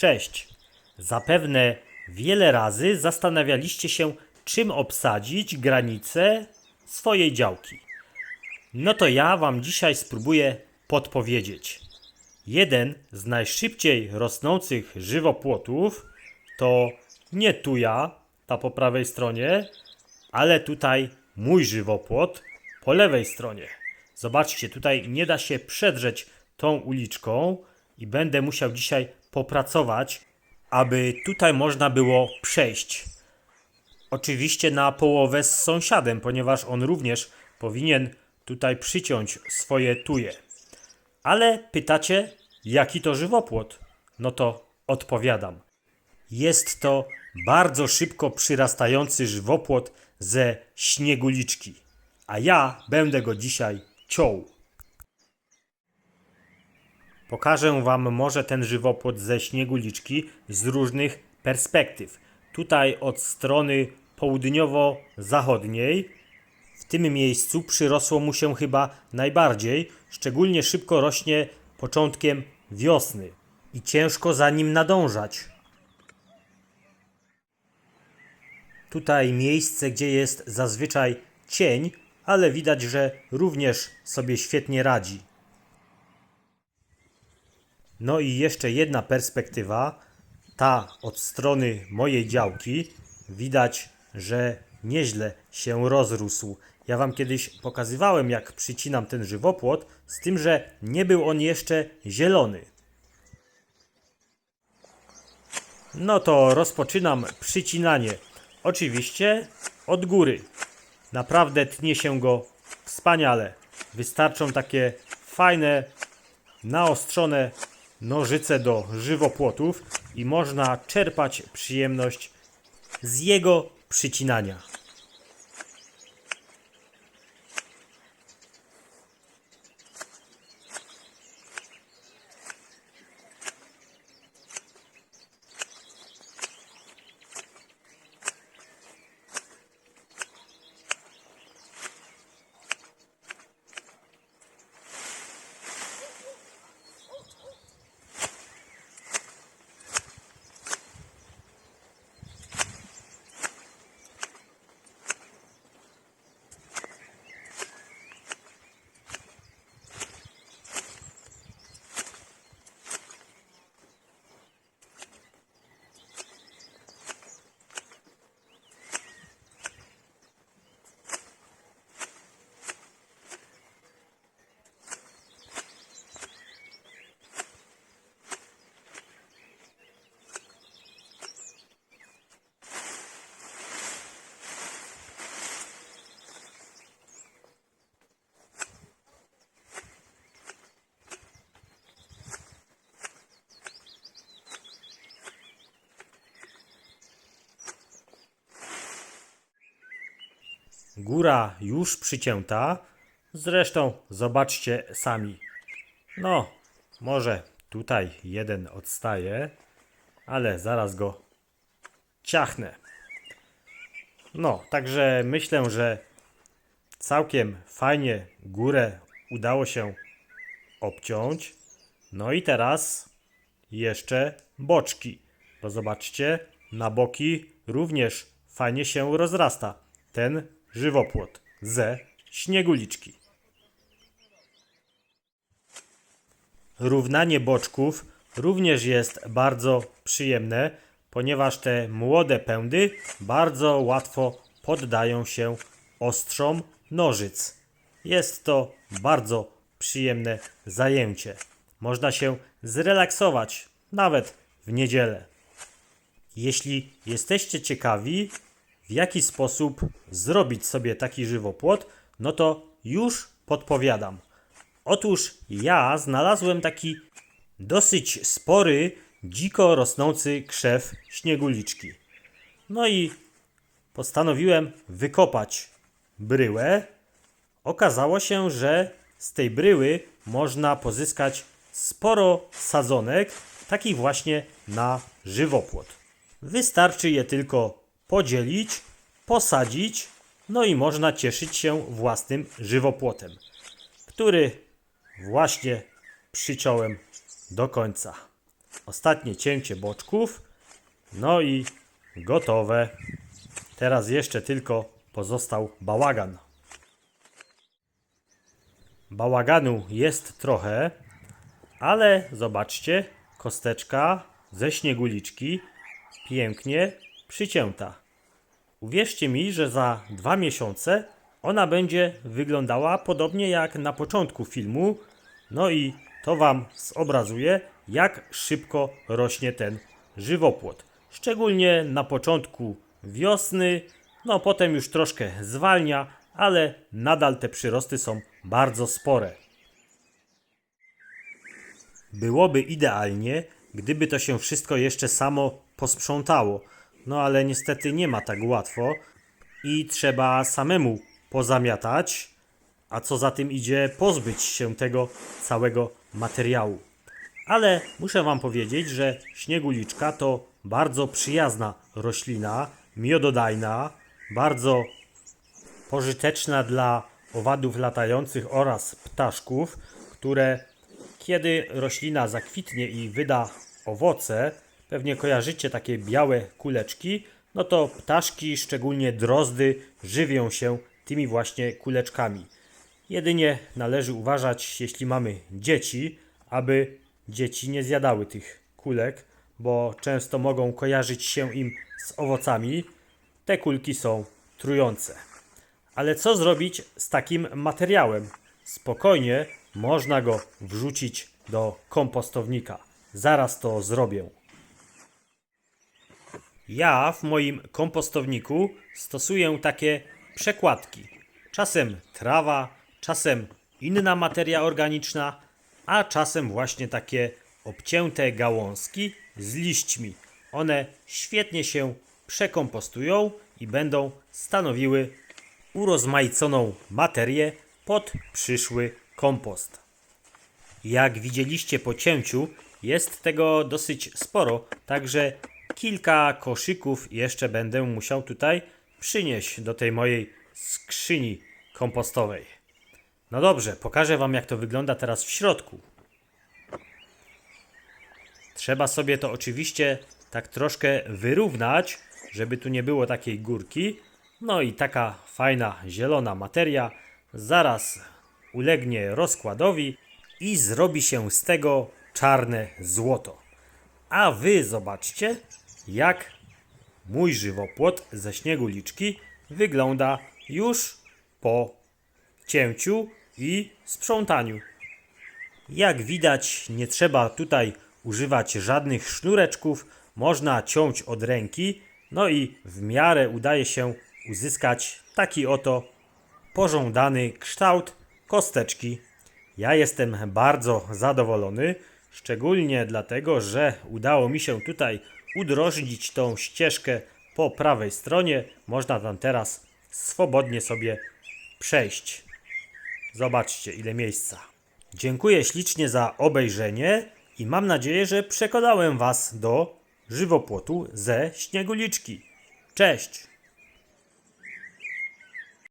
Cześć. Zapewne wiele razy zastanawialiście się, czym obsadzić granicę swojej działki. No to ja Wam dzisiaj spróbuję podpowiedzieć. Jeden z najszybciej rosnących żywopłotów to nie tuja, ta po prawej stronie, ale tutaj mój żywopłot po lewej stronie. Zobaczcie, tutaj nie da się przedrzeć tą uliczką i będę musiał dzisiaj popracować, aby tutaj można było przejść. Oczywiście na połowę z sąsiadem, ponieważ on również powinien tutaj przyciąć swoje tuje. Ale pytacie, jaki to żywopłot? No to odpowiadam. Jest to bardzo szybko przyrastający żywopłot ze śnieguliczki, a ja będę go dzisiaj ciął. Pokażę Wam może ten żywopłot ze śnieguliczki z różnych perspektyw. Tutaj od strony południowo-zachodniej, w tym miejscu przyrosło mu się chyba najbardziej, szczególnie szybko rośnie początkiem wiosny i ciężko za nim nadążać. Tutaj miejsce, gdzie jest zazwyczaj cień, ale widać, że również sobie świetnie radzi. No i jeszcze jedna perspektywa, ta od strony mojej działki. Widać, że nieźle się rozrósł. Ja Wam kiedyś pokazywałem, jak przycinam ten żywopłot, z tym, że nie był on jeszcze zielony. No to rozpoczynam przycinanie. Oczywiście od góry. Naprawdę tnie się go wspaniale. Wystarczą takie fajne, naostrzone nożyce do żywopłotów i można czerpać przyjemność z jego przycinania. Góra już przycięta. Zresztą zobaczcie sami. No, może tutaj jeden odstaje, ale zaraz go ciachnę. No, także myślę, że całkiem fajnie górę udało się obciąć. No i teraz jeszcze boczki. Bo zobaczcie, na boki również fajnie się rozrasta ten żywopłot ze śnieguliczki. Równanie boczków również jest bardzo przyjemne, ponieważ te młode pędy bardzo łatwo poddają się ostrzom nożyc. Jest to bardzo przyjemne zajęcie. Można się zrelaksować nawet w niedzielę. Jeśli jesteście ciekawi, w jaki sposób zrobić sobie taki żywopłot, no to już podpowiadam. Otóż ja znalazłem taki dosyć spory, dziko rosnący krzew śnieguliczki. No i postanowiłem wykopać bryłę. Okazało się, że z tej bryły można pozyskać sporo sadzonek, takich właśnie na żywopłot. Wystarczy je tylko podzielić, posadzić, no i można cieszyć się własnym żywopłotem, który właśnie przyciąłem do końca. Ostatnie cięcie boczków. No i gotowe. Teraz jeszcze tylko pozostał bałagan. Bałaganu jest trochę, ale zobaczcie, kosteczka ze śnieguliczki pięknie przycięta. Uwierzcie mi, że za dwa miesiące ona będzie wyglądała podobnie jak na początku filmu. No i to Wam zobrazuje, jak szybko rośnie ten żywopłot. Szczególnie na początku wiosny, no potem już troszkę zwalnia, ale nadal te przyrosty są bardzo spore. Byłoby idealnie, gdyby to się wszystko jeszcze samo posprzątało. No ale niestety nie ma tak łatwo i trzeba samemu pozamiatać, a co za tym idzie, pozbyć się tego całego materiału. Ale muszę Wam powiedzieć, że śnieguliczka to bardzo przyjazna roślina, miododajna, bardzo pożyteczna dla owadów latających oraz ptaszków, które kiedy roślina zakwitnie i wyda owoce, pewnie kojarzycie takie białe kuleczki, no to ptaszki, szczególnie drozdy, żywią się tymi właśnie kuleczkami. Jedynie należy uważać, jeśli mamy dzieci, aby dzieci nie zjadały tych kulek, bo często mogą kojarzyć się im z owocami. Te kulki są trujące. Ale co zrobić z takim materiałem? Spokojnie można go wrzucić do kompostownika. Zaraz to zrobię. Ja w moim kompostowniku stosuję takie przekładki. Czasem trawa, czasem inna materia organiczna, a czasem właśnie takie obcięte gałązki z liśćmi. One świetnie się przekompostują i będą stanowiły urozmaiconą materię pod przyszły kompost. Jak widzieliście po cięciu, jest tego dosyć sporo, także kilka koszyków jeszcze będę musiał tutaj przynieść do tej mojej skrzyni kompostowej. No dobrze, pokażę Wam jak to wygląda teraz w środku. Trzeba sobie to oczywiście tak troszkę wyrównać, żeby tu nie było takiej górki. No i taka fajna zielona materia zaraz ulegnie rozkładowi i zrobi się z tego czarne złoto. A wy zobaczcie, jak mój żywopłot ze śnieguliczki wygląda już po cięciu i sprzątaniu. Jak widać, nie trzeba tutaj używać żadnych sznureczków, można ciąć od ręki, no i w miarę udaje się uzyskać taki oto pożądany kształt kosteczki. Ja jestem bardzo zadowolony, szczególnie dlatego, że udało mi się tutaj udrożnić tą ścieżkę po prawej stronie. Można tam teraz swobodnie sobie przejść. Zobaczcie, ile miejsca. Dziękuję ślicznie za obejrzenie i mam nadzieję, że przekonałem Was do żywopłotu ze śnieguliczki. Cześć!